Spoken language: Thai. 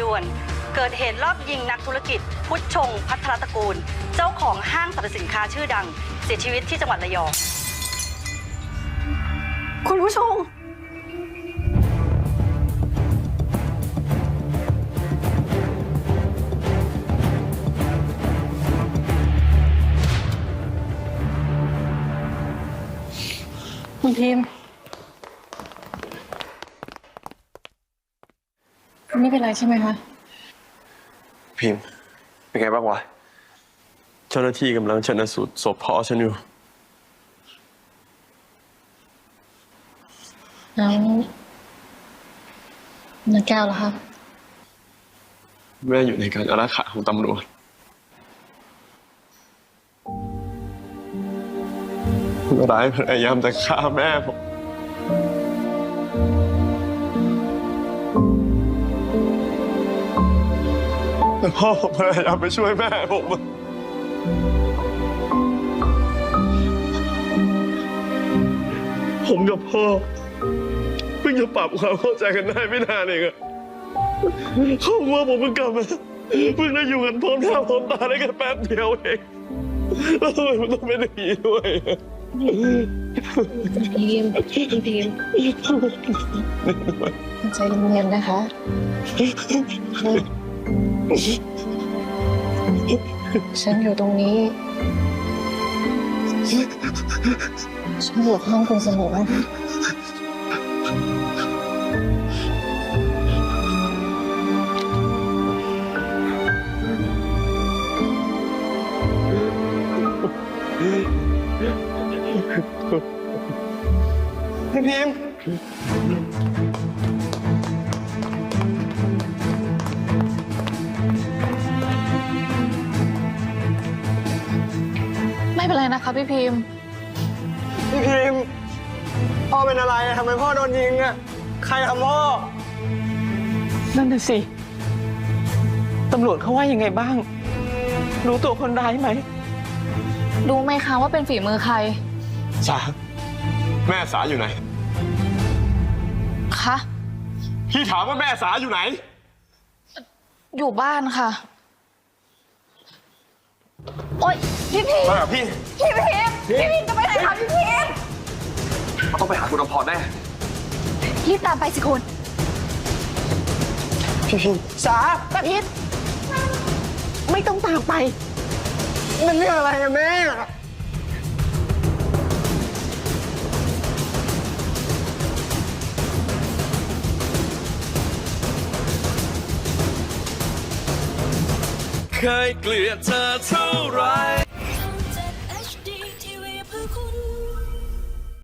ด่วน เกิดเหตุรอบยิงนักธุรกิจ พุทธชง พัทรตระกูล เจ้าของห้างสรรพสินค้าชื่อดัง เสียชีวิตที่จังหวัดระยอง คุณผู้ชม คุณพิมพ์คุณ ไม่เป็นไรใช่ไหมคะ พิมพ์ เป็นไงบ้างวะ เจ้าหน้าที่กำลังชนสูตรศพพ่อฉันอยู่ แล้วนักแก้วเหรอคะแม่อยู่ในการอารักขาของตำรวจ คนร้ายพยายามจะฆ่าแม่ผม พ่อผมพยายามไปช่วยแม่ผมอะผมกับพ่อเพิ่งจะปรับความเข้าใจกันได้ไม่นานเองอะเขาว่าผมเพิ่งกลับมาเพิ่งได้อยู่กันพร้อมหน้าพร้อมตาได้แค่แป๊บเดียวเองแล้วทำไมมันต้องเป็นอย่างนี้ด้วยพิมพ์คุณพิมพ์ใจเย็นๆนะคะ ฉันอยู่ตรงนี้ ฉันอยู่ข้างคุณเสมอพี่พิม เป็นไรนะคะพี่พิมพ์พี่พิมพ์พ่อเป็นอะไรอะทำไมพ่อโดนยิงอะใครทำพ่อ นั่นน่ะสิ ตำรวจเขาว่ายังไงบ้าง รู้ตัวคนร้ายไหม รู้ไหมคะว่าเป็นฝีมือใคร สา แม่สาอยู่ไหน คะ พี่ถามว่าแม่สาอยู่ไหน อยู่บ้านค่ะ โอ๊ยพี่พิมพ์มากับพี่ พี่พิมพ์พี่พิมพ์จะไปไหนคะพี่พิมพ์เราต้องไปหาคุณอภรแน่รีบตามไปสิคุณพี่พิมพ์สาตาทิศไม่ต้องตามไป มันเรื่องอะไรอะแม่ เคยเกลียดเธอเท่าไร